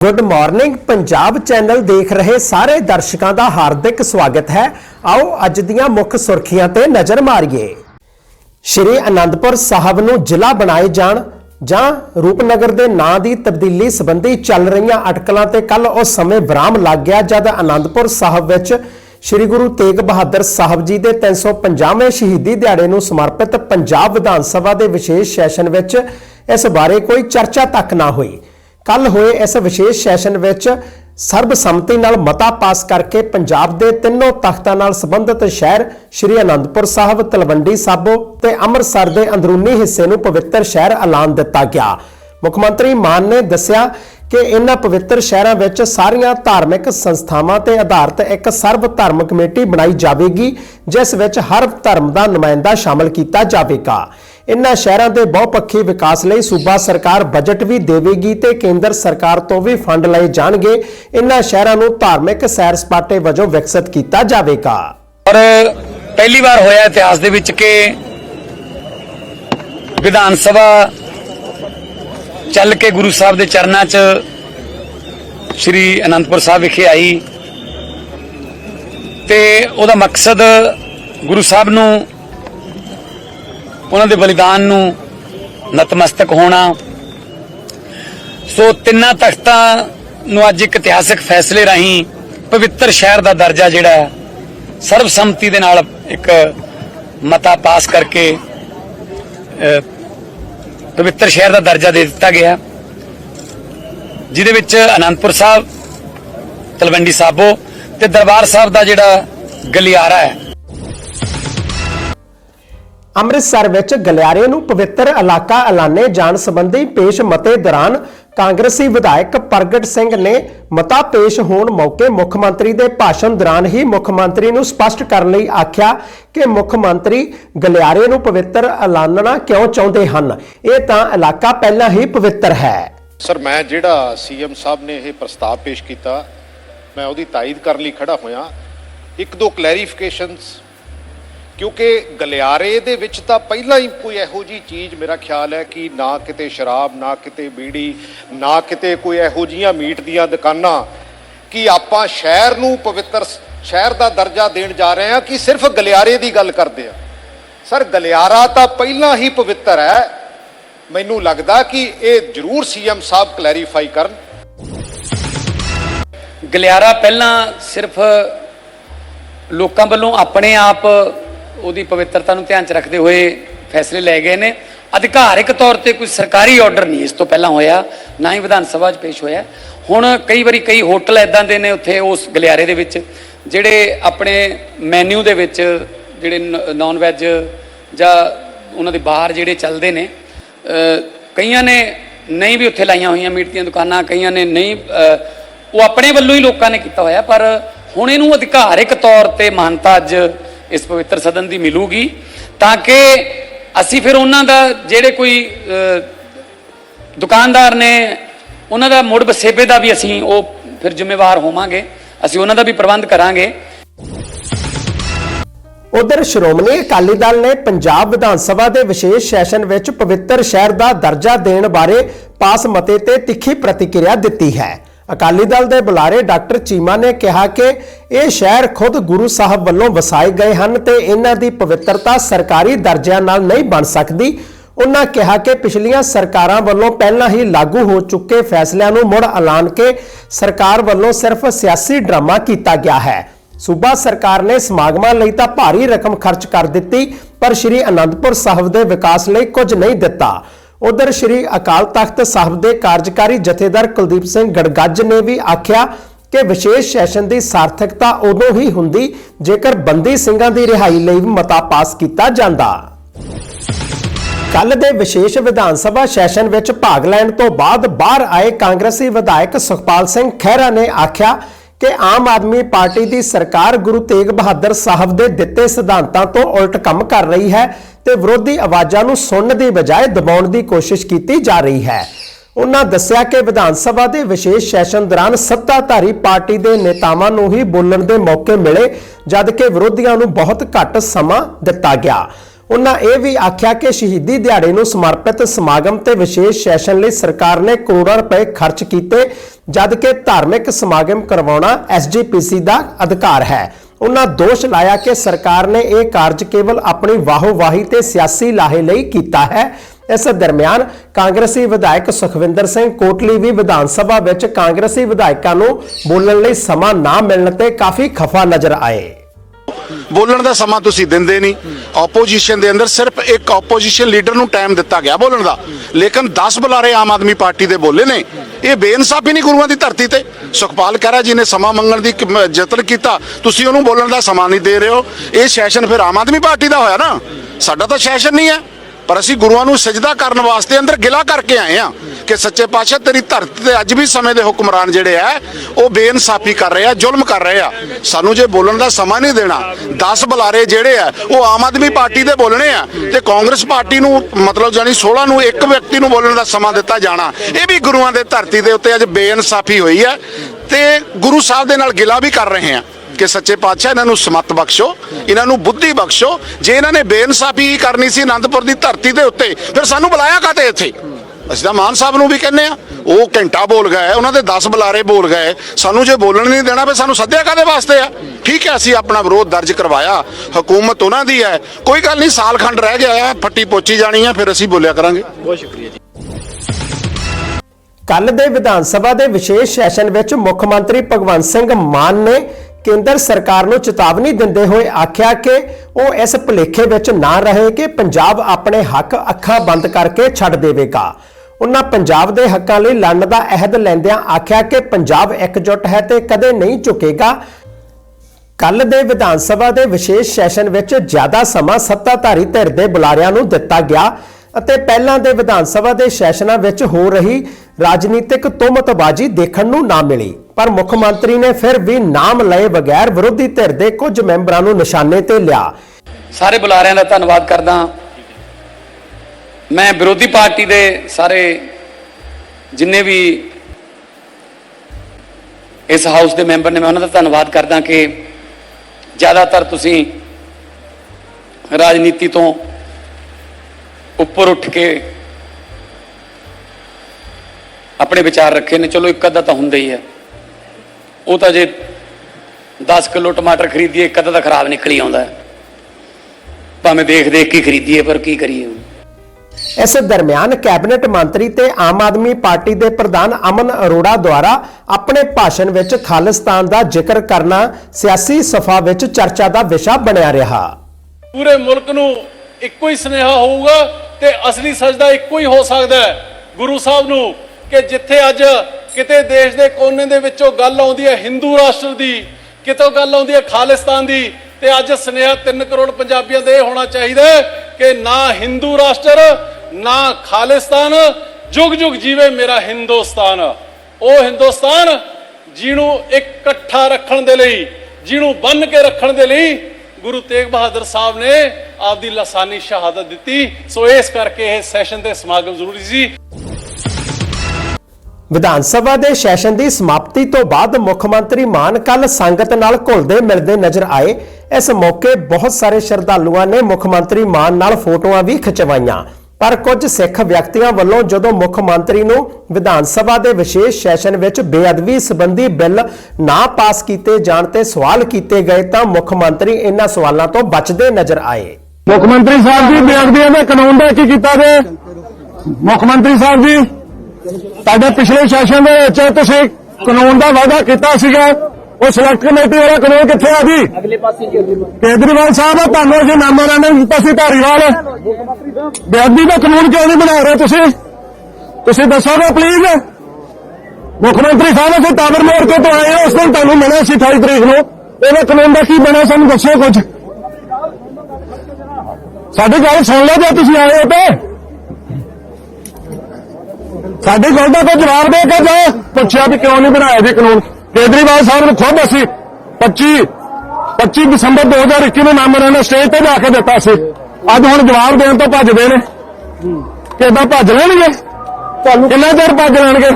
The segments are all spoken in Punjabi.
ਗੁੱਡ ਮਾਰਨਿੰਗ ਪੰਜਾਬ ਚੈਨਲ ਦੇਖ ਰਹੇ ਸਾਰੇ ਦਰਸ਼ਕਾਂ ਦਾ ਹਾਰਦਿਕ ਸਵਾਗਤ ਹੈ। ਆਓ ਅੱਜ ਦੀਆਂ ਮੁੱਖ ਸੁਰਖੀਆਂ ਤੇ ਨਜ਼ਰ ਮਾਰੀਏ। ਸ਼੍ਰੀ ਅਨੰਦਪੁਰ ਸਾਹਿਬ ਨੂੰ ਜ਼ਿਲ੍ਹਾ ਬਣਾਏ ਜਾਣ ਜਾਂ ਰੂਪਨਗਰ ਦੇ ਨਾਂ ਦੀ ਤਬਦੀਲੀ ਸੰਬੰਧੀ ਚੱਲ ਰਹੀਆਂ ਅਟਕਲਾਂ ਤੇ ਕੱਲ ਉਸ ਸਮੇਂ ਵਿਰਾਮ ਲੱਗ ਗਿਆ ਜਦ ਅਨੰਦਪੁਰ ਸਾਹਿਬ ਵਿੱਚ ਸ਼੍ਰੀ ਗੁਰੂ ਤੇਗ ਬਹਾਦਰ ਸਾਹਿਬ ਜੀ ਦੇ 350ਵੇਂ ਸ਼ਹੀਦੀ ਦਿਹਾੜੇ ਨੂੰ ਸਮਰਪਿਤ ਪੰਜਾਬ ਵਿਧਾਨ ਸਭਾ ਦੇ ਵਿਸ਼ੇਸ਼ ਸੈਸ਼ਨ ਵਿੱਚ ਇਸ ਬਾਰੇ ਕੋਈ ਚਰਚਾ ਤੱਕ ਨਾ ਹੋਈ। ਕੱਲ ਹੋਏ ਇਸ ਵਿਸ਼ੇਸ਼ ਸੈਸ਼ਨ ਵਿੱਚ ਸਰਬਸੰਮਤੀ ਨਾਲ ਮਤਾ ਪਾਸ ਕਰਕੇ ਪੰਜਾਬ ਦੇ ਤਿੰਨੋਂ ਤਖਤਾਂ ਨਾਲ ਸੰਬੰਧਿਤ ਸ਼ਹਿਰ ਸ਼੍ਰੀ ਅਨੰਦਪੁਰ ਸਾਹਿਬ, ਤਲਵੰਡੀ ਸਾਬੋ ਤੇ ਅੰਮ੍ਰਿਤਸਰ ਦੇ ਅੰਦਰੂਨੀ ਹਿੱਸੇ ਨੂੰ ਪਵਿੱਤਰ ਸ਼ਹਿਰ ਐਲਾਨ ਦਿੱਤਾ ਗਿਆ। ਮੁੱਖ ਮੰਤਰੀ ਮਾਨ ਨੇ ਦੱਸਿਆ ਕਿ ਇਹਨਾਂ ਪਵਿੱਤਰ ਸ਼ਹਿਰਾਂ ਵਿੱਚ ਸਾਰੀਆਂ ਧਾਰਮਿਕ ਸੰਸਥਾਵਾਂ ਤੇ ਆਧਾਰਿਤ ਇੱਕ ਸਰਬ ਧਰਮ ਕਮੇਟੀ ਬਣਾਈ ਜਾਵੇਗੀ, ਜਿਸ ਵਿੱਚ ਹਰ ਧਰਮ ਦਾ ਨੁਮਾਇੰਦਾ ਸ਼ਾਮਲ ਕੀਤਾ ਜਾਵੇਗਾ। ਇਨ੍ਹਾਂ ਸ਼ਹਿਰਾਂ ਦੇ ਬਹੁਪੱਖੀ ਵਿਕਾਸ ਲਈ ਸੂਬਾ ਸਰਕਾਰ ਬਜਟ ਵੀ ਦੇਵੇਗੀ ਤੇ ਕੇਂਦਰ ਸਰਕਾਰ ਤੋਂ ਵੀ ਫੰਡ ਲਏ ਜਾਣਗੇ। ਇਨ੍ਹਾਂ ਸ਼ਹਿਰਾਂ ਨੂੰ ਧਾਰਮਿਕ ਸੈਰ ਸਪਾਟੇ ਵਜੋਂ ਵਿਕਸਿਤ ਕੀਤਾ ਜਾਵੇਗਾ। ਔਰ ਪਹਿਲੀ ਵਾਰ ਹੋਇਆ ਇਤਿਹਾਸ ਦੇ ਵਿੱਚ ਕਿ ਵਿਧਾਨ ਸਭਾ ਚੱਲ ਕੇ ਗੁਰੂ ਸਾਹਿਬ ਦੇ ਚਰਨਾਂ 'ਚ ਸ੍ਰੀ ਅਨੰਦਪੁਰ ਸਾਹਿਬ ਵਿਖੇ ਆਈ। ਤੇ ਉਹਦਾ ਮਕਸਦ ਗੁਰੂ ਸਾਹਿਬ ਨੂੰ ਉਹਨਾਂ ਦੇ ਬਲੀਦਾਨ ਨੂੰ ਨਤਮਸਤਕ ਹੋਣਾ। ਸੋ ਤਿੰਨਾਂ ਤਖਤਾਂ ਨੂੰ ਅੱਜ ਇੱਕ ਇਤਿਹਾਸਕ ਫੈਸਲੇ ਰਾਹੀਂ ਪਵਿੱਤਰ ਸ਼ਹਿਰ ਦਾ ਦਰਜਾ ਜਿਹੜਾ ਹੈ, ਸਰਬਸੰਮਤੀ ਦੇ ਨਾਲ ਇੱਕ ਮਤਾ ਪਾਸ ਕਰਕੇ ਪਵਿੱਤਰ ਸ਼ਹਿਰ ਦਾ ਦਰਜਾ ਦੇ ਦਿੱਤਾ ਗਿਆ। ਜਿਹਦੇ ਵਿੱਚ ਅਨੰਦਪੁਰ ਸਾਹਿਬ, ਤਲਵੰਡੀ ਸਾਬੋ ਤੇ ਦਰਬਾਰ ਸਾਹਿਬ ਦਾ ਜਿਹੜਾ ਗਲਿਆਰਾ ਹੈ ਅੰਮ੍ਰਿਤਸਰ ਵਿੱਚ ਗਲਿਆਰੇ ਨੂੰ ਪਵਿੱਤਰ ਇਲਾਕਾ ਐਲਾਨੇ ਜਾਣ ਸੰਬੰਧੀ ਪੇਸ਼ ਮਤੇ ਦੌਰਾਨ ਕਾਂਗਰਸੀ ਵਿਧਾਇਕ ਪ੍ਰਗਟ ਸਿੰਘ ਨੇ ਮਤਾ ਪੇਸ਼ ਹੋਣ ਮੌਕੇ ਮੁੱਖ ਮੰਤਰੀ ਦੇ ਭਾਸ਼ਣ ਦੌਰਾਨ ਹੀ ਮੁੱਖ ਮੰਤਰੀ ਨੂੰ ਸਪਸ਼ਟ ਕਰਨ ਲਈ ਆਖਿਆ ਕਿ ਮੁੱਖ ਮੰਤਰੀ ਗਲਿਆਰੇ ਨੂੰ ਪਵਿੱਤਰ ਐਲਾਨਣਾ ਕਿਉਂ ਚਾਹੁੰਦੇ ਹਨ? ਇਹ ਤਾਂ ਇਲਾਕਾ ਪਹਿਲਾਂ ਹੀ ਪਵਿੱਤਰ ਹੈ। ਸਰ, ਮੈਂ ਜਿਹੜਾ ਸੀਐਮ ਸਾਹਿਬ ਨੇ ਇਹ ਪ੍ਰਸਤਾਵ ਪੇਸ਼ ਕੀਤਾ, ਮੈਂ ਉਹਦੀ ਤਾਇਦ ਕਰਨ ਲਈ ਖੜਾ ਹੋਇਆ। ਇੱਕ ਦੋ ਕਲੈਰੀਫਿਕੇਸ਼ਨਸ ਕਿਉਂਕਿ ਗਲਿਆਰੇ ਦੇ ਵਿੱਚ ਤਾਂ ਪਹਿਲਾਂ ਹੀ ਕੋਈ ਇਹੋ ਜੀ ਚੀਜ਼ ਮੇਰਾ ਖਿਆਲ ਹੈ ਕਿ ਨਾ ਕਿਤੇ ਸ਼ਰਾਬ, ਨਾ ਕਿਤੇ ਬੀੜੀ, ਨਾ ਕਿਤੇ ਕੋਈ ਇਹੋ ਜੀਆਂ ਮੀਟ ਦੀਆਂ ਦੁਕਾਨਾਂ, ਕਿ ਆਪਾਂ ਸ਼ਹਿਰ ਨੂੰ ਪਵਿੱਤਰ ਸ਼ਹਿਰ ਦਾ ਦਰਜਾ ਦੇਣ ਜਾ ਰਹੇ ਹਾਂ ਕਿ ਸਿਰਫ ਗਲਿਆਰੇ ਦੀ ਗੱਲ ਕਰਦੇ ਆ ਸਰ, ਗਲਿਆਰਾ ਤਾਂ ਪਹਿਲਾਂ ਹੀ ਪਵਿੱਤਰ ਹੈ। ਮੈਨੂੰ ਲੱਗਦਾ ਕਿ ਇਹ ਜ਼ਰੂਰ ਸੀਐਮ ਸਾਹਿਬ ਕਲੈਰੀਫਾਈ ਕਰਨ। ਗਲਿਆਰਾ ਪਹਿਲਾਂ ਸਿਰਫ ਲੋਕਾਂ ਵੱਲੋਂ ਆਪਣੇ ਆਪ ਉਹਦੀ ਪਵਿੱਤਰਤਾ ਨੂੰ ਧਿਆਨ 'ਚ ਰੱਖਦੇ ਹੋਏ ਫੈਸਲੇ ਲਏ ਗਏ ਨੇ। ਅਧਿਕਾਰਿਕ ਤੌਰ ਤੇ ਕੋਈ ਸਰਕਾਰੀ ਆਰਡਰ ਨਹੀਂ ਇਸ ਤੋਂ ਪਹਿਲਾਂ ਹੋਇਆ, ਨਾ ਹੀ ਵਿਧਾਨ ਸਭਾ 'ਚ ਪੇਸ਼ ਹੋਇਆ। ਹੁਣ ਕਈ ਵਾਰੀ ਕਈ ਹੋਟਲ ਐਦਾਂ ਦੇ ਨੇ ਉੱਥੇ ਉਸ ਗਲਿਆਰੇ ਦੇ ਵਿੱਚ, ਜਿਹੜੇ ਆਪਣੇ ਮੈਨੂ ਦੇ ਵਿੱਚ ਜਿਹੜੇ ਨਾਨ ਵੈਜ ਜਾਂ ਉਹਨਾਂ ਦੇ ਬਾਹਰ ਜਿਹੜੇ ਚੱਲਦੇ ਨੇ ਕਈਆਂ ਨੇ ਨਹੀਂ ਵੀ ਉੱਥੇ ਲਾਈਆਂ ਹੋਈਆਂ ਮੀਟ ਦੀਆਂ ਦੁਕਾਨਾਂ, ਕਈਆਂ ਨੇ ਨਹੀਂ ਉਹ ਆਪਣੇ ਵੱਲੋਂ ਹੀ ਲੋਕਾਂ ਨੇ ਕੀਤਾ ਹੋਇਆ, ਪਰ ਹੁਣ ਇਹਨੂੰ ਅਧਿਕਾਰਿਕ ਤੌਰ ਤੇ ਮਾਨਤਾ ਅੱਜ ਇਸ ਪਵਿੱਤਰ ਸਦਨ ਦੀ ਮਿਲੂਗੀ, ਤਾਂ ਕਿ ਅਸੀਂ ਫਿਰ ਉਹਨਾਂ ਦਾ ਜਿਹੜੇ ਕੋਈ ਦੁਕਾਨਦਾਰ ਨੇ, ਉਹਨਾਂ ਦਾ ਮੁੜ ਵਸੇਬੇ ਦਾ ਵੀ ਅਸੀਂ ਉਹ ਫਿਰ ਜ਼ਿੰਮੇਵਾਰ ਹੋਵਾਂਗੇ, ਅਸੀਂ ਉਹਨਾਂ ਦਾ ਵੀ ਪ੍ਰਬੰਧ ਕਰਾਂਗੇ। ਉਧਰ ਸ਼੍ਰੋਮਣੀ ਅਕਾਲੀ ਦਲ ਨੇ ਪੰਜਾਬ ਵਿਧਾਨ ਸਭਾ ਦੇ ਵਿਸ਼ੇਸ਼ ਸੈਸ਼ਨ ਵਿੱਚ ਪਵਿੱਤਰ ਸ਼ਹਿਰ ਦਾ ਦਰਜਾ ਦੇਣ ਬਾਰੇ ਪਾਸ ਮਤੇ ਤੇ ਤਿੱਖੀ ਪ੍ਰਤੀਕਿਰਿਆ ਦਿੱਤੀ ਹੈ। ਅਕਾਲੀ ਦਲ ਦੇ ਬੁਲਾਰੇ ਡਾਕਟਰ ਚੀਮਾ ਨੇ ਕਿਹਾ ਕਿ ਇਹ ਸ਼ਹਿਰ ਖੁਦ ਗੁਰੂ ਸਾਹਿਬ ਵੱਲੋਂ ਵਸਾਏ ਗਏ ਹਨ ਤੇ ਇਹਨਾਂ ਦੀ ਪਵਿੱਤਰਤਾ ਸਰਕਾਰੀ ਦਰਜਿਆਂ ਨਾਲ ਨਹੀਂ ਬਣ ਸਕਦੀ। ਉਹਨਾਂ ਕਿਹਾ ਕਿ ਪਿਛਲੀਆਂ ਸਰਕਾਰਾਂ ਵੱਲੋਂ ਪਹਿਲਾਂ ਹੀ ਲਾਗੂ ਹੋ ਚੁੱਕੇ ਫੈਸਲਿਆਂ ਨੂੰ ਮੁੜ ਐਲਾਨ ਕੇ ਸਰਕਾਰ ਵੱਲੋਂ ਸਿਰਫ ਸਿਆਸੀ ਡਰਾਮਾ ਕੀਤਾ ਗਿਆ ਹੈ। ਸੂਬਾ ਸਰਕਾਰ ਨੇ ਸਮਾਗਮਾਂ ਲਈ ਤਾਂ ਭਾਰੀ ਰਕਮ ਖਰਚ ਕਰ ਦਿੱਤੀ, ਪਰ ਸ਼੍ਰੀ ਅਨੰਦਪੁਰ ਸਾਹਿਬ ਦੇ ਵਿਕਾਸ ਲਈ ਕੁਝ ਨਹੀਂ ਦਿੱਤਾ। ਉਧਰ ਸ਼੍ਰੀ ਅਕਾਲ ਤਖਤ ਸਾਹਿਬ ਦੇ ਕਾਰਜਕਾਰੀ ਜਥੇਦਾਰ ਕੁਲਦੀਪ ਸਿੰਘ ਗੜਗੱਜ ਨੇ ਵੀ ਆਖਿਆ ਕਿ ਵਿਸ਼ੇਸ਼ ਸੈਸ਼ਨ ਦੀ ਸਾਰਥਕਤਾ ਉਦੋਂ ਹੀ ਹੁੰਦੀ ਜੇਕਰ ਬੰਦੀ ਸਿੰਘਾਂ ਦੀ ਰਿਹਾਈ ਲਈ ਮਤਾ ਪਾਸ ਕੀਤਾ ਜਾਂਦਾ। ਕੱਲ ਦੇ ਵਿਸ਼ੇਸ਼ ਵਿਧਾਨ ਸਭਾ ਸੈਸ਼ਨ ਵਿੱਚ ਭਾਗ ਲੈਣ ਤੋਂ ਬਾਅਦ ਬਾਹਰ ਆਏ ਕਾਂਗਰਸੀ ਵਿਧਾਇਕ ਸੁਖਪਾਲ ਸਿੰਘ ਖਹਿਰਾ ਨੇ ਆਖਿਆ ਕਿ ਆਮ ਆਦਮੀ ਪਾਰਟੀ ਦੀ ਸਰਕਾਰ ਗੁਰੂ ਤੇਗ ਬਹਾਦਰ ਸਾਹਿਬ ਦੇ ਦਿੱਤੇ ਸਿਧਾਂਤਾਂ ਤੋਂ ਉਲਟ ਕੰਮ ਕਰ ਰਹੀ ਹੈ ਤੇ ਵਿਰੋਧੀ ਆਵਾਜ਼ਾਂ ਨੂੰ ਸੁਣਨ ਦੀ ਬਜਾਏ ਦਬਾਉਣ ਦੀ ਕੋਸ਼ਿਸ਼ ਕੀਤੀ ਜਾ ਰਹੀ ਹੈ। ਉਹਨਾਂ ਦੱਸਿਆ ਕਿ ਵਿਧਾਨ ਸਭਾ ਦੇ ਵਿਸ਼ੇਸ਼ ਸੈਸ਼ਨ ਦੌਰਾਨ ਸੱਤਾਧਾਰੀ ਪਾਰਟੀ ਦੇ ਨੇਤਾਵਾਂ ਨੂੰ ਹੀ ਬੋਲਣ ਦੇ ਮੌਕੇ ਮਿਲੇ ਜਦਕਿ ਵਿਰੋਧੀਆਂ ਨੂੰ ਬਹੁਤ ਘੱਟ ਸਮਾਂ ਦਿੱਤਾ ਗਿਆ। ਉਹਨਾਂ ਇਹ ਵੀ ਆਖਿਆ ਕਿ ਸ਼ਹੀਦੀ ਦਿਹਾੜੇ ਨੂੰ ਸਮਰਪਿਤ ਸਮਾਗਮ ਤੇ ਵਿਸ਼ੇਸ਼ ਸੈਸ਼ਨ ਲਈ ਸਰਕਾਰ ਨੇ ਕਰੋੜਾਂ ਰੁਪਏ ਖਰਚ ਕੀਤੇ ਜਦ ਕਿ ਧਾਰਮਿਕ ਸਮਾਗਮ ਕਰਵਾਉਣਾ ਐਸਜੀਪੀਸੀ ਦਾ ਅਧਿਕਾਰ ਹੈ। ਉਹਨਾਂ ਦੋਸ਼ ਲਾਇਆ ਕਿ ਸਰਕਾਰ ਨੇ ਇਹ ਕਾਰਜ ਕੇਵਲ ਆਪਣੀ ਵਾਹੋ-ਵਾਹੀ ਤੇ ਸਿਆਸੀ ਲਾਹੇ ਲਈ ਕੀਤਾ ਹੈ। ਇਸ ਦਰਮਿਆਨ ਕਾਂਗਰਸੀ ਵਿਧਾਇਕ ਸੁਖਵਿੰਦਰ ਸਿੰਘ ਕੋਟਲੀ ਵੀ ਵਿਧਾਨ ਸਭਾ ਵਿੱਚ ਕਾਂਗਰਸੀ ਵਿਧਾਇਕਾਂ ਨੂੰ ਬੋਲਣ ਲਈ ਸਮਾਂ ਨਾ ਮਿਲਣ ਤੇ ਕਾਫੀ ਖਫਾ ਨਜ਼ਰ ਆਏ। ਬੋਲਣ ਦਾ ਸਮਾਂ ਤੁਸੀਂ ਦਿੰਦੇ ਨਹੀਂ। ਆਪੋਜੀਸ਼ਨ ਦੇ ਅੰਦਰ ਸਿਰਫ ਇੱਕ ਆਪੋਜੀਸ਼ਨ ਲੀਡਰ ਨੂੰ ਟਾਈਮ ਦਿੱਤਾ ਗਿਆ ਬੋਲਣ ਦਾ। ਲੇਕਿਨ 10 ਬੁਲਾਰੇ ਆਮ ਆਦਮੀ ਪਾਰਟੀ ਦੇ ਬੋਲੇ ਨੇ। ਇਹ ਬੇਇਨਸਾਫੀ ਨਹੀਂ ਗੁਰੂਆਂ ਦੀ ਧਰਤੀ ਤੇ। ਸੁਖਪਾਲ ਖਹਿਰਾ ਜੀ ਨੇ ਸਮਾਂ ਮੰਗਣ ਦੀ ਯਤਨ ਕੀਤਾ। ਤੁਸੀਂ ਉਹਨੂੰ ਬੋਲਣ ਦਾ ਸਮਾਂ ਨਹੀਂ ਦੇ ਰਹੇ ਹੋ। ਇਹ ਸੈਸ਼ਨ ਫਿਰ ਆਮ ਆਦਮੀ ਪਾਰਟੀ ਦਾ ਹੋਇਆ ਨਾ। ਸਾਡਾ ਤਾਂ ਸੈਸ਼ਨ ਨਹੀਂ ਹੈ। ਪਰ ਅਸੀਂ ਗੁਰੂਆਂ ਨੂੰ ਸਜਦਾ ਕਰਨ ਵਾਸਤੇ ਅੰਦਰ ਗਿਲਾ ਕਰਕੇ ਆਏ ਆ ਕਿ ਸੱਚੇ ਪਾਤਸ਼ਾਹ ਤੇਰੀ ਧਰਤੀ ਤੇ ਅੱਜ ਵੀ ਸਮੇਂ ਦੇ ਹੁਕਮਰਾਨ ਜਿਹੜੇ ਆ, ਉਹ ਬੇਇਨਸਾਫੀ ਕਰ ਰਹੇ ਆ, ਜ਼ੁਲਮ ਕਰ ਰਹੇ ਆ। ਸਾਨੂੰ ਜੇ ਬੋਲਣ ਦਾ ਸਮਾਂ ਨਹੀਂ ਦੇਣਾ 10 ਬੁਲਾਰੇ ਜਿਹੜੇ ਆ, ਉਹ ਆਮ ਆਦਮੀ ਪਾਰਟੀ ਦੇ ਬੋਲਣੇ ਆ ਤੇ ਕਾਂਗਰਸ ਪਾਰਟੀ ਨੂੰ ਮਤਲਬ ਜਾਨੀ 16 ਨੂੰ ਇੱਕ ਵਿਅਕਤੀ ਨੂੰ ਬੋਲਣ ਦਾ ਸਮਾਂ ਦਿੱਤਾ ਜਾਣਾ, ਇਹ ਵੀ ਗੁਰੂਆਂ ਦੇ ਧਰਤੀ ਦੇ ਉੱਤੇ ਅੱਜ ਬੇਇਨਸਾਫੀ ਹੋਈ ਹੈ ਤੇ ਗੁਰੂ ਸਾਹਿਬ ਦੇ ਨਾਲ ਗਿਲਾ ਵੀ ਕਰ ਰਹੇ ਆ। ਕਿ ਸੱਚੇ ਪਾਤਸ਼ਾਹ ਇਹਨਾਂ ਨੂੰ ਸਮਤ ਬਖਸ਼ੋ ਇਹਨਾਂ ਨੂੰ ਬੁੱਧੀ ਬਖਸ਼ੋ। ਜੇ ਇਹਨਾਂ ਨੇ ਬੇਇਨਸਾਫੀ ਹੀ ਕਰਨੀ ਸੀ ਆਨੰਦਪੁਰ ਦੀ ਧਰਤੀ ਦੇ ਉੱਤੇ ਫਿਰ ਸਾਨੂੰ ਬੁਲਾਇਆ ਕਾਤੇ ਇੱਥੇ? ਅਸੀਂ ਤਾਂ ਮਾਨ ਸਾਹਿਬ ਨੂੰ ਵੀ ਕਹਿੰਨੇ ਆ ਉਹ ਘੰਟਾ ਬੋਲ ਗਏ ਉਹਨਾਂ ਦੇ 10 ਬੁਲਾਰੇ ਬੋਲ ਗਏ। ਸਾਨੂੰ ਜੇ ਬੋਲਣ ਨਹੀਂ ਦੇਣਾ ਫਿਰ ਸਾਨੂੰ ਸੱਦਿਆ ਕਾਦੇ ਵਾਸਤੇ ਆ? ਠੀਕ ਹੈ ਅਸੀਂ ਆਪਣਾ ਵਿਰੋਧ ਦਰਜ ਕਰਵਾਇਆ ਹਕੂਮਤ ਉਹਨਾਂ ਦੀ ਹੈ। ਕੋਈ ਗੱਲ ਨਹੀਂ ਸਾਲ ਖੰਡ ਰਹਿ ਗਿਆ ਹੈ ਫੱਟੀ ਪੋਚੀ ਜਾਣੀ ਹੈ ਫਿਰ ਅਸੀਂ ਬੋਲਿਆ ਕਰਾਂਗੇ। ਕੱਲ ਦੇ ਵਿਧਾਨ ਸਭਾ ਦੇ ਵਿਸ਼ੇਸ਼ ਸੈਸ਼ਨ ਵਿੱਚ ਮੁੱਖ ਮੰਤਰੀ ਭਗਵੰਤ ਸਿੰਘ ਮਾਨ ਨੇ ਕੇਂਦਰ ਸਰਕਾਰ ਨੂੰ ਚੇਤਾਵਨੀ ਦਿੰਦੇ ਹੋਏ ਆਖਿਆ ਕਿ ਉਹ ਇਸ ਭੁਲੇਖੇ ਵਿੱਚ ਨਾ ਰਹੇ ਕਿ ਪੰਜਾਬ ਆਪਣੇ ਹੱਕ ਅੱਖਾਂ ਬੰਦ ਕਰਕੇ ਛੱਡ ਦੇਵੇਗਾ। ਉਹਨਾਂ ਪੰਜਾਬ ਦੇ ਹੱਕਾਂ ਲਈ ਲੜਨ ਦਾ ਅਹਿਦ ਲੈਂਦਿਆਂ ਆਖਿਆ ਕਿ ਪੰਜਾਬ ਇਕਜੁੱਟ ਹੈ ਤੇ ਕਦੇ ਨਹੀਂ ਝੁਕੇਗਾ। ਕੱਲ ਦੇ ਵਿਧਾਨ ਸਭਾ ਦੇ ਵਿਸ਼ੇਸ਼ ਸੈਸ਼ਨ ਵਿੱਚ ਜ਼ਿਆਦਾ ਸਮਾਂ ਸੱਤਾਧਾਰੀ ਧਿਰ ਦੇ ਬੁਲਾਰਿਆਂ ਨੂੰ ਦਿੱਤਾ ਗਿਆ ਅਤੇ ਪਹਿਲਾਂ ਦੇ ਵਿਧਾਨ ਸਭਾ ਦੇ ਸੈਸ਼ਨਾਂ ਵਿੱਚ ਹੋ ਰਹੀ ਰਾਜਨੀਤਿਕ ਤੁਮਤਬਾਜ਼ੀ ਦੇਖਣ ਨੂੰ ਨਾ ਮਿਲੀ। ਪਰ ਮੁੱਖ ਮੰਤਰੀ ਨੇ ਫਿਰ ਵੀ ਨਾਮ ਲਏ ਬਗੈਰ ਵਿਰੋਧੀ ਧਿਰ ਦੇ ਕੁਝ ਮੈਂਬਰਾਂ ਨੂੰ ਨਿਸ਼ਾਨੇ ਤੇ ਲਿਆ। ਸਾਰੇ ਬੁਲਾਰਿਆਂ ਦਾ ਧੰਨਵਾਦ ਕਰਦਾ ਮੈਂ ਵਿਰੋਧੀ ਪਾਰਟੀ ਦੇ ਸਾਰੇ ਜਿੰਨੇ ਵੀ ਇਸ ਹਾਊਸ ਦੇ ਮੈਂਬਰ ਨੇ, ਮੈਂ ਉਹਨਾਂ ਦਾ ਧੰਨਵਾਦ ਕਰਦਾ ਕਿ ਜ਼ਿਆਦਾਤਰ ਤੁਸੀਂ ਰਾਜਨੀਤੀ ਤੋਂ ਉੱਪਰ ਉੱਠ ਕੇ ਆਪਣੇ ਵਿਚਾਰ ਰੱਖੇ ਨੇ। ਚਲੋ ਇੱਕ ਅੱਧਾ ਤਾਂ ਹੁੰਦਾ ਹੀ ਹੈ। ਉਹ ਤਾਂ ਜੇ 10 ਕਿਲੋ ਟਮਾਟਰ ਖਰੀਦੀਏ ਇੱਕ ਅੱਧਾ ਤਾਂ ਖਰਾਬ ਨਿਕਲ ਹੀ ਆਉਂਦਾ। ਹੈ ਭਾਵੇਂ ਦੇਖ ਦੇਖ ਕੇ ਖਰੀਦੀਏ ਪਰ ਕੀ ਕਰੀਏ ਇਸ ਦਰਮਿਆਨ ਕੈਬਨਿਟ ਮੰਤਰੀ ਤੇ ਆਮ ਆਦਮੀ ਪਾਰਟੀ ਦੇ ਪ੍ਰਧਾਨ ਅਮਨ ਅਰੋੜਾ ਦੁਆਰਾ ਆਪਣੇ ਭਾਸ਼ਣ ਵਿੱਚ ਖਾਲਿਸਤਾਨ ਦਾ ਜ਼ਿਕਰ ਕਰਨਾ ਸਿਆਸੀ ਸਫਾ ਵਿੱਚ ਚਰਚਾ ਦਾ ਵਿਸ਼ਾ ਬਣਿਆ ਰਿਹਾ। ਪੂਰੇ ਮੁਲਕ ਨੂੰ ਇੱਕੋ ਹੀ ਸੁਨੇਹਾ ਹੋਊਗਾ ਤੇ ਅਸਲੀ ਸਜਦਾ ਇੱਕੋ ਹੀ ਹੋ ਸਕਦਾ ਹੈ। ਗੁਰੂ ਸਾਹਿਬ ਨੂੰ ਕਿ ਜਿੱਥੇ ਅੱਜ ਕਿਤੇ ਦੇਸ਼ ਦੇ ਕੋਨੇ ਦੇ ਵਿੱਚੋਂ ਗੱਲ ਆਉਂਦੀ ਹੈ ਹਿੰਦੂ ਰਾਸ਼ਟਰ ਦੀ, ਕਿਤੋਂ ਗੱਲ ਆਉਂਦੀ ਹੈ ਖਾਲਿਸਤਾਨ ਦੀ, ਤੇ ਅੱਜ ਸੁਨੇਹਾ 3 ਕਰੋੜ ਪੰਜਾਬੀਆਂ ਦੇ ਇਹ ਹੋਣਾ ਚਾਹੀਦਾ ਕਿ ਨਾ ਹਿੰਦੂ ਰਾਸ਼ਟਰ, ਨਾ ਖਾਲਿਸਤਾਨ, ਜੁਗ ਜੁਗ ਜੀਵੇ ਮੇਰਾ ਹਿੰਦੁਸਤਾਨ। ਉਹ ਹਿੰਦੁਸਤਾਨ ਜਿਹਨੂੰ ਇਕੱਠਾ ਰੱਖਣ ਦੇ ਲਈ, ਜਿਹਨੂੰ ਬੰਨ ਕੇ ਰੱਖਣ ਦੇ ਲਈ ਗੁਰੂ ਤੇਗ ਬਹਾਦਰ ਸਾਹਿਬ ਨੇ ਆਪਦੀ ਲਸਾਨੀ ਸ਼ਹਾਦਤ ਦਿੱਤੀ। ਸੋ ਇਸ ਕਰਕੇ ਇਹ ਸੈਸ਼ਨ ਤੇ ਸਮਾਗਮ ਜ਼ਰੂਰੀ ਸੀ। ਵਿਧਾਨ ਸਭਾ ਦੇ ਸੈਸ਼ਨ ਦੀ ਸਮਾਪਤੀ ਤੋਂ ਬਾਅਦ ਮੁੱਖ ਮੰਤਰੀ ਮਾਨ ਕੱਲ ਸੰਗਤ ਨਾਲ ਘੁਲਦੇ ਮਿਲਦੇ ਨਜ਼ਰ ਆਏ। ਇਸ ਮੌਕੇ ਬਹੁਤ ਸਾਰੇ ਸ਼ਰਧਾਲੂਆਂ ਨੇ ਮੁੱਖ ਮੰਤਰੀ ਮਾਨ ਨਾਲ ਫੋਟੋਆਂ ਵੀ ਖਿਚਵਾਈਆਂ। ਪਰ ਕੁਝ ਸਿੱਖ ਵਿਅਕਤੀਆਂ ਵੱਲੋਂ ਜਦੋਂ ਮੁੱਖ ਮੰਤਰੀ ਨੂੰ ਵਿਧਾਨ ਸਭਾ ਦੇ ਵਿਸ਼ੇਸ਼ ਸੈਸ਼ਨ ਵਿੱਚ ਬੇਅਦਬੀ ਸੰਬੰਧੀ ਬਿੱਲ ਨਾ ਪਾਸ ਕੀਤੇ ਜਾਣ ਤੇ ਸਵਾਲ ਕੀਤੇ ਗਏ ਤਾਂ ਮੁੱਖ ਮੰਤਰੀ ਇਹਨਾਂ ਸਵਾਲਾਂ ਤੋਂ ਬਚਦੇ ਨਜ਼ਰ ਆਏ। ਮੁੱਖ ਮੰਤਰੀ ਸਾਹਿਬ ਜੀ, ਬੇਅਦਬੀਆਂ ਦੇ ਕਾਨੂੰਨ ਦਾ ਕੀ ਕੀਤਾ ਜੇ? ਮੁੱਖ ਮੰਤਰੀ ਸਾਹਿਬ ਜੀ ਤੁਹਾਡੇ ਪਿਛਲੇ ਸੈਸ਼ਨ ਦੇ ਵਿੱਚ ਤੁਸੀਂ ਕਾਨੂੰਨ ਦਾ ਵਾਅਦਾ ਕੀਤਾ ਸੀਗਾ ਉਹ ਸਿਲੈਕਟ ਕਮੇਟੀ ਵਾਲਾ ਕਾਨੂੰਨ ਕਿੱਥੇ ਆ ਜੀ? ਅਗਲੇ ਪਾਸੇ ਕੇਜਰੀਵਾਲ ਸਾਹਿਬ ਆ ਤੁਹਾਨੂੰ ਅਸੀਂ ਮੈਮੋਰੈਂਡਮ ਦਿੱਤਾ ਸੀ ਧਾਰੀਵਾਲ। ਬੇਅਦਬੀ ਦਾ ਕਾਨੂੰਨ ਕਿਉਂ ਨਹੀਂ ਬਣਾ ਰਹੇ ਤੁਸੀਂ? ਤੁਸੀਂ ਦੱਸੋਗੇ ਪਲੀਜ਼ ਮੁੱਖ ਮੰਤਰੀ ਸਾਹਿਬ ਅਸੀਂ ਟਾਵਰ ਮੋੜ ਕੇ ਤੋਂ ਆਏ ਹਾਂ ਉਸ ਦਿਨ ਤੁਹਾਨੂੰ ਮਿਲਿਆ ਸੀ 28 ਤਰੀਕ ਨੂੰ। ਇਹਦਾ ਕਾਨੂੰਨ ਦਾ ਕੀ ਬਣਿਆ ਸਾਨੂੰ ਦੱਸੋ ਕੁਝ। ਸਾਡੀ ਗੱਲ ਸੁਣ ਲਓ ਜੇ ਤੁਸੀਂ ਆਏ ਹੋ ਤੇ। ਸਾਡੀ ਗੱਲ ਦਾ ਕੋਈ ਜਵਾਬ ਦੇ ਕੇ ਜਾਓ। ਪੁੱਛਿਆ ਵੀ ਕਿਉਂ ਨਹੀਂ ਬਣਾਇਆ ਜੀ ਕਾਨੂੰਨ? ਕੇਜਰੀਵਾਲ ਸਾਹਿਬ ਨੂੰ ਖੁਦ ਅਸੀਂ 25 25 ਦਸੰਬਰ 2021 ਨੂੰ ਮੈਮੋਰੈਂਡਮ ਸਟੇਜ ਤੇ ਜਾ ਕੇ ਦਿੱਤਾ ਸੀ। ਅੱਜ ਹੁਣ ਜਵਾਬ ਦੇਣ ਤੋਂ ਭੱਜਦੇ ਨੇ। ਕਿੱਦਾਂ ਭੱਜ ਲੈਣਗੇ? ਤੁਹਾਨੂੰ ਕਿੰਨਾ ਚਿਰ ਭੱਜ ਲੈਣਗੇ?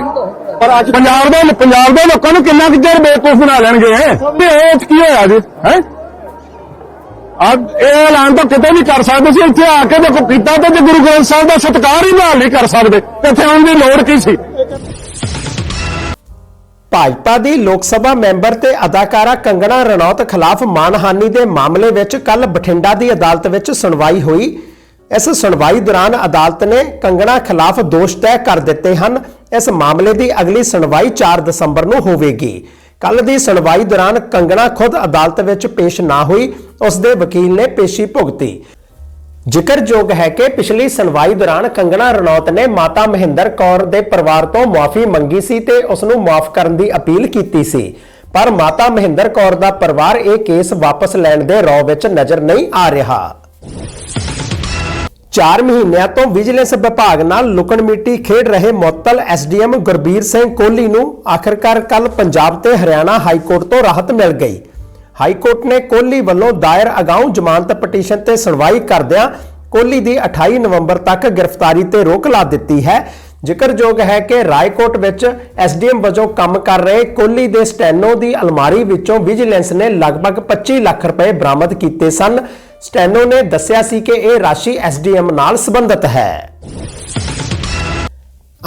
ਪਰ ਅੱਜ ਪੰਜਾਬ ਦੇ ਪੰਜਾਬ ਦੇ ਲੋਕਾਂ ਨੂੰ ਕਿੰਨਾ ਕੁ ਚਿਰ ਬੇਵਕੂਫ ਬਣਾ ਲੈਣਗੇ? ਇਹ 'ਚ ਕੀ ਹੋਇਆ ਜੀ? ਹੈ? ਅੱਜ ਇਹ ਐਲਾਨ ਤਾਂ ਕਿਤੇ ਵੀ ਕਰ ਸਕਦੇ ਸੀ, ਇੱਥੇ ਆ ਕੇ ਦੇਖੋ ਕੀਤਾ ਤਾਂ ਜੇ ਗੁਰੂ ਗ੍ਰੰਥ ਸਾਹਿਬ ਦਾ ਸਤਿਕਾਰ ਹੀ ਬਹਾਲ ਨਹੀਂ ਕਰ ਸਕਦੇ ਇੱਥੇ ਆਉਣ ਦੀ ਲੋੜ ਕੀ ਸੀ? ਭਾਜਪਾ ਦੀ ਲੋਕ ਸਭਾ ਮੈਂਬਰ ਤੇ ਅਦਾਕਾਰਾ ਕੰਗਣਾ ਰਣੌਤ ਖਿਲਾਫ ਮਾਨਹਾਨੀ ਦੇ ਮਾਮਲੇ ਵਿੱਚ ਕੱਲ ਬਠਿੰਡਾ ਦੀ ਅਦਾਲਤ ਵਿੱਚ ਸੁਣਵਾਈ ਹੋਈ। ਇਸ ਸੁਣਵਾਈ ਦੌਰਾਨ ਅਦਾਲਤ ਨੇ ਕੰਗਣਾ ਖਿਲਾਫ ਦੋਸ਼ ਤੈਅ ਕਰ ਦਿੱਤੇ ਹਨ। ਇਸ ਮਾਮਲੇ ਦੀ ਅਗਲੀ ਸੁਣਵਾਈ 4 ਦਸੰਬਰ ਨੂੰ ਹੋਵੇਗੀ। ਕੱਲ ਦੀ ਸੁਣਵਾਈ ਦੌਰਾਨ ਕੰਗਣਾ ਖੁਦ ਅਦਾਲਤ ਵਿੱਚ ਪੇਸ਼ ਨਾ ਹੋਈ। ਉਸ ਦੇ ਵਕੀਲ ਨੇ ਪੇਸ਼ੀ ਭੁਗਤੀ। ਜ਼ਿਕਰਯੋਗ ਹੈ ਕਿ ਪਿਛਲੀ ਸੁਣਵਾਈ ਦੌਰਾਨ ਕੰਗਣਾ ਰਣੌਤ ਨੇ ਮਾਤਾ ਮਹਿੰਦਰ ਕੌਰ ਦੇ ਪਰਿਵਾਰ ਤੋਂ ਮੁਆਫੀ ਮੰਗੀ ਸੀ ਤੇ ਉਸ ਨੂੰ ਮਾਫ ਕਰਨ ਦੀ ਅਪੀਲ ਕੀਤੀ ਸੀ। ਪਰ ਮਾਤਾ ਮਹਿੰਦਰ ਕੌਰ ਦਾ ਪਰਿਵਾਰ ਇਹ ਕੇਸ ਵਾਪਸ ਲੈਣ ਦੇ ਰੌ ਵਿੱਚ ਨਜ਼ਰ ਨਹੀਂ ਆ ਰਿਹਾ। 4 ਮਹੀਨਿਆਂ ਤੋਂ ਵਿਜੀਲੈਂਸ ਵਿਭਾਗ ਨਾਲ ਲੁਕਣ ਮਿੱਟੀ ਖੇਡ ਰਹੇ ਮੁਅੱਤਲ ਐਸਡੀਐਮ ਗੁਰਬੀਰ ਸਿੰਘ ਕੋਹਲੀ ਨੂੰ ਆਖਰਕਾਰ ਕੱਲ ਪੰਜਾਬ ਤੇ ਹਰਿਆਣਾ ਹਾਈ ਕੋਰਟ ਤੋਂ ਰਾਹਤ ਮਿਲ ਗਈ। ਹਾਈ ਕੋਰਟ ਨੇ ਕੋਹਲੀ ਵੱਲੋਂ ਦਾਇਰ ਅਗਾਊਂ ਜ਼ਮਾਨਤ ਪਟੀਸ਼ਨ ਤੇ ਸੁਣਵਾਈ ਕਰਦਿਆਂ ਕੋਹਲੀ ਦੀ 28 ਨਵੰਬਰ ਤੱਕ ਗ੍ਰਿਫਤਾਰੀ ਤੇ ਰੋਕ ਲਾ ਦਿੱਤੀ ਹੈ। ਜ਼ਿਕਰਯੋਗ ਹੈ ਕਿ ਰਾਏਕੋਟ ਵਿੱਚ ਐਸਡੀਐਮ ਵਜੋਂ ਕੰਮ ਕਰ ਰਹੇ ਕੋਹਲੀ ਦੇ ਸਟੈਨੋ ਦੀ ਅਲਮਾਰੀ ਵਿੱਚੋਂ ਵਿਜੀਲੈਂਸ ਨੇ ਲਗਭਗ 25 ਲੱਖ ਰੁਪਏ ਬਰਾਮਦ ਕੀਤੇ ਸਨ। ਸਟੈਨੋ ਨੇ ਦੱਸਿਆ ਸੀ ਕਿ ਇਹ ਰਾਸ਼ੀ ਐਸਡੀਐਮ ਨਾਲ ਸੰਬੰਧਿਤ ਹੈ।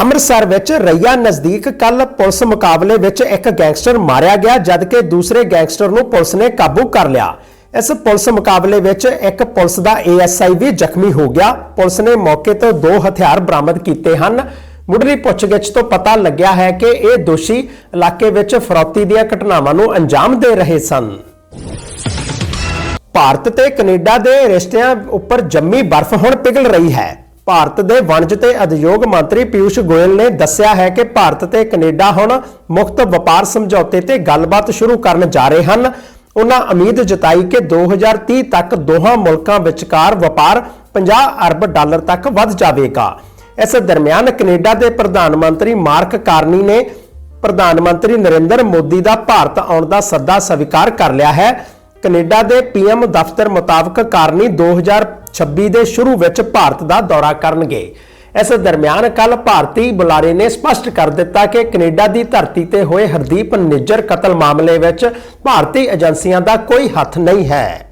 ਅੰਮ੍ਰਿਤਸਰ ਵਿੱਚ ਰਈਆ ਨਜ਼ਦੀਕ ਕੱਲ ਪੁਲਿਸ ਮੁਕਾਬਲੇ ਵਿੱਚ ਇੱਕ ਗੈਂਗਸਟਰ ਮਾਰਿਆ ਗਿਆ, ਜਦਕਿ ਦੂਸਰੇ ਗੈਂਗਸਟਰ ਨੂੰ ਪੁਲਿਸ ਨੇ ਕਾਬੂ ਕਰ ਲਿਆ। ਇਸ ਪੁਲਿਸ ਮੁਕਾਬਲੇ ਵਿੱਚ ਇੱਕ ਪੁਲਿਸ ਦਾ ਏਐਸਆਈ ਵੀ ਜ਼ਖਮੀ ਹੋ ਗਿਆ। ਪੁਲਿਸ ਨੇ ਮੌਕੇ ਤੋਂ ਦੋ ਹਥਿਆਰ ਬਰਾਮਦ ਕੀਤੇ ਹਨ। ਮੁੱਢਲੀ ਪੁੱਛਗਿੱਛ ਤੋਂ ਪਤਾ ਲੱਗਿਆ ਹੈ ਕਿ ਇਹ ਦੋਸ਼ੀ ਇਲਾਕੇ ਵਿੱਚ ਫਰੌਤੀ ਦੀਆਂ ਘਟਨਾਵਾਂ ਨੂੰ ਅੰਜਾਮ ਦੇ ਰਹੇ ਸਨ। ਭਾਰਤ ਤੇ ਕੈਨੇਡਾ ਦੇ ਰਿਸ਼ਤਿਆਂ ਉੱਪਰ ਜੰਮੀ ਬਰਫ਼ ਹੁਣ ਪਿਘਲ ਰਹੀ ਹੈ। ਭਾਰਤ ਦੇ ਵਣਜ ਤੇ ਉਦਯੋਗ ਮੰਤਰੀ ਪਿਊਸ਼ ਗੋਇਲ ਨੇ ਦੱਸਿਆ ਹੈ ਕਿ ਭਾਰਤ ਤੇ ਕੈਨੇਡਾ ਹੁਣ ਮੁਕਤ ਵਪਾਰ ਸਮਝੌਤੇ ਤੇ ਗੱਲਬਾਤ ਸ਼ੁਰੂ ਕਰਨ ਜਾ ਰਹੇ ਹਨ। ਉਹਨਾਂ ਉਮੀਦ ਜਤਾਈ ਕਿ 2030 ਤੱਕ ਦੋਹਾਂ ਮੁਲਕਾਂ ਵਿਚਕਾਰ ਵਪਾਰ 50 ਅਰਬ ਡਾਲਰ ਤੱਕ ਵੱਧ ਜਾਵੇਗਾ। ਇਸ ਦਰਮਿਆਨ ਕੈਨੇਡਾ ਦੇ ਪ੍ਰਧਾਨ ਮੰਤਰੀ ਮਾਰਕ ਕਾਰਨੀ ਨੇ ਪ੍ਰਧਾਨ ਮੰਤਰੀ ਨਰਿੰਦਰ ਮੋਦੀ ਦਾ ਭਾਰਤ ਆਉਣ ਦਾ ਸੱਦਾ ਸਵੀਕਾਰ ਕਰ ਲਿਆ ਹੈ। ਕੈਨੇਡਾ ਦੇ ਪੀਐਮ ਦਫ਼ਤਰ ਮੁਤਾਬਕ ਕਾਰਨੀ 2026 ਦੇ ਸ਼ੁਰੂ ਵਿੱਚ ਭਾਰਤ ਦਾ ਦੌਰਾ ਕਰਨਗੇ। ਇਸ ਦਰਮਿਆਨ ਕੱਲ ਭਾਰਤੀ ਬੁਲਾਰੇ ਨੇ ਸਪਸ਼ਟ ਕਰ ਦਿੱਤਾ ਕਿ ਕੈਨੇਡਾ ਦੀ ਧਰਤੀ ਤੇ ਹੋਏ ਹਰਦੀਪ ਨਿੱਜਰ ਕਤਲ ਮਾਮਲੇ ਵਿੱਚ ਭਾਰਤੀ ਏਜੰਸੀਆਂ ਦਾ ਕੋਈ ਹੱਥ ਨਹੀਂ ਹੈ।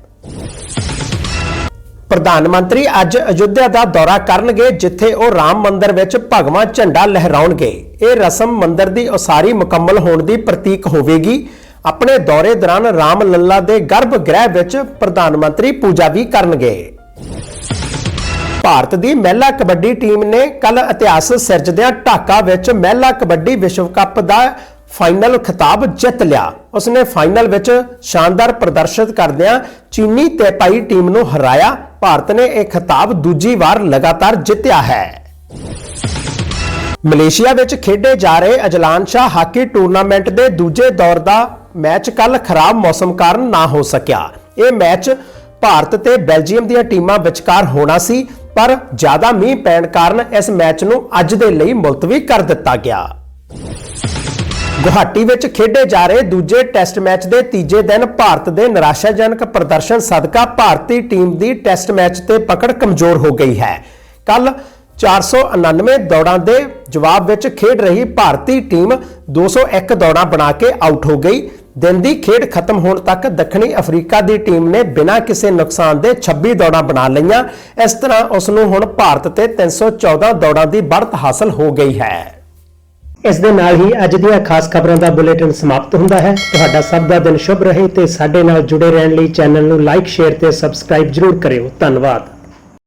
ਪ੍ਰਧਾਨ ਮੰਤਰੀ ਅੱਜ ਅਯੁੱਧਿਆ ਦਾ ਦੌਰਾ ਕਰਨਗੇ, ਜਿੱਥੇ ਉਹ ਰਾਮ ਮੰਦਰ ਵਿੱਚ ਭਗਵਾ ਝੰਡਾ ਲਹਿਰਾਉਣਗੇ। ਇਹ ਰਸਮ ਮੰਦਰ ਦੀ ਉਸਾਰੀ ਮੁਕੰਮਲ ਹੋਣ ਦੀ ਪ੍ਰਤੀਕ ਹੋਵੇਗੀ। ਆਪਣੇ ਦੌਰੇ ਦੌਰਾਨ ਰਾਮ ਲੱਲਾ ਦੇ ਗਰਭ ਗ੍ਰਹਿ ਵਿੱਚ ਪ੍ਰਧਾਨ ਮੰਤਰੀ ਪੂਜਾ ਵੀ ਕਰਨਗੇ। ਭਾਰਤ ਦੀ ਮਹਿਲਾ ਕਬੱਡੀ ਟੀਮ ਨੇ ਕੱਲ ਇਤਿਹਾਸ ਸਿਰਜਦਿਆਂ ਢਾਕਾ ਵਿੱਚ ਮਹਿਲਾ ਕਬੱਡੀ ਵਿਸ਼ਵ ਕੱਪ ਦਾ ਫਾਈਨਲ ਖਿਤਾਬ ਜਿੱਤ ਲਿਆ। ਉਸਨੇ ਫਾਈਨਲ ਵਿੱਚ ਸ਼ਾਨਦਾਰ ਪ੍ਰਦਰਸ਼ਨ ਕਰਦਿਆਂ ਚੀਨੀ ਤੇਪਾਈ ਟੀਮ ਨੂੰ ਹਰਾਇਆ। ਭਾਰਤ ਨੇ ਇਹ ਖਿਤਾਬ ਦੂਜੀ ਵਾਰ ਲਗਾਤਾਰ ਜਿੱਤਿਆ ਹੈ। ਮਲੇਸ਼ੀਆ ਵਿੱਚ ਖੇਡੇ ਜਾ ਰਹੇ ਅਜਲਾਨ ਸ਼ਾਹ ਹਾਕੀ ਟੂਰਨਾਮੈਂਟ ਦੇ ਦੂਜੇ ਦੌਰ ਦਾ ਮੈਚ ਕੱਲ ਖਰਾਬ ਮੌਸਮ ਕਾਰਨ ਨਾ ਹੋ ਸਕਿਆ। ਇਹ ਮੈਚ ਭਾਰਤ ਤੇ ਬੈਲਜੀਅਮ ਦੀਆਂ ਟੀਮਾਂ ਵਿਚਕਾਰ ਹੋਣਾ ਸੀ, ਪਰ ਜ਼ਿਆਦਾ ਮੀਂਹ ਪੈਣ ਕਾਰਨ ਇਸ ਮੈਚ ਨੂੰ ਅੱਜ ਦੇ ਲਈ ਮੁਲਤਵੀ ਕਰ ਦਿੱਤਾ ਗਿਆ। ਗੁਹਾਟੀ ਵਿੱਚ ਖੇਡੇ ਜਾ ਰਹੇ ਦੂਜੇ ਟੈਸਟ ਮੈਚ ਦੇ ਤੀਜੇ ਦਿਨ ਭਾਰਤ ਦੇ ਨਿਰਾਸ਼ਾਜਨਕ ਪ੍ਰਦਰਸ਼ਨ ਸਦਕਾ ਭਾਰਤੀ ਟੀਮ ਦੀ ਟੈਸਟ ਮੈਚ ਤੇ ਪਕੜ ਕਮਜ਼ੋਰ ਹੋ ਗਈ ਹੈ। ਕੱਲ 499 ਦੌੜਾਂ ਦੇ ਜਵਾਬ ਵਿੱਚ ਖੇਡ ਰਹੀ ਭਾਰਤੀ ਟੀਮ 201 ਦੌੜਾਂ ਬਣਾ ਕੇ ਆਊਟ ਹੋ ਗਈ। ਦਿਨ ਦੀ ਖੇਡ ਖਤਮ ਹੋਣ ਤੱਕ ਦੱਖਣੀ ਅਫਰੀਕਾ ਦੀ ਟੀਮ ਨੇ ਬਿਨਾਂ ਕਿਸੇ ਨੁਕਸਾਨ ਦੇ 26 ਦੌੜਾਂ ਬਣਾ ਲਈਆਂ। ਇਸ ਤਰ੍ਹਾਂ ਉਸ ਨੂੰ ਹੁਣ ਭਾਰਤ ਤੇ 314 ਦੌੜਾਂ ਦੀ ਬੜਤ ਹਾਸਲ ਹੋ ਗਈ ਹੈ। ਇਸ ਦੇ ਨਾਲ ਹੀ ਅੱਜ ਦੀਆਂ ਖਾਸ ਖਬਰਾਂ ਦਾ ਬੁਲੇਟਿਨ ਸਮਾਪਤ ਹੁੰਦਾ ਹੈ। ਤੁਹਾਡਾ ਸਭ ਦਾ ਦਿਨ ਸ਼ੁਭ ਰਹੇ ਤੇ ਸਾਡੇ ਨਾਲ ਜੁੜੇ ਰਹਿਣ ਲਈ ਚੈਨਲ ਨੂੰ ਲਾਈਕ, ਸ਼ੇਅਰ ਤੇ ਸਬਸਕ੍ਰਾਈਬ ਜ਼ਰੂਰ ਕਰਿਓ। ਧੰਨਵਾਦ।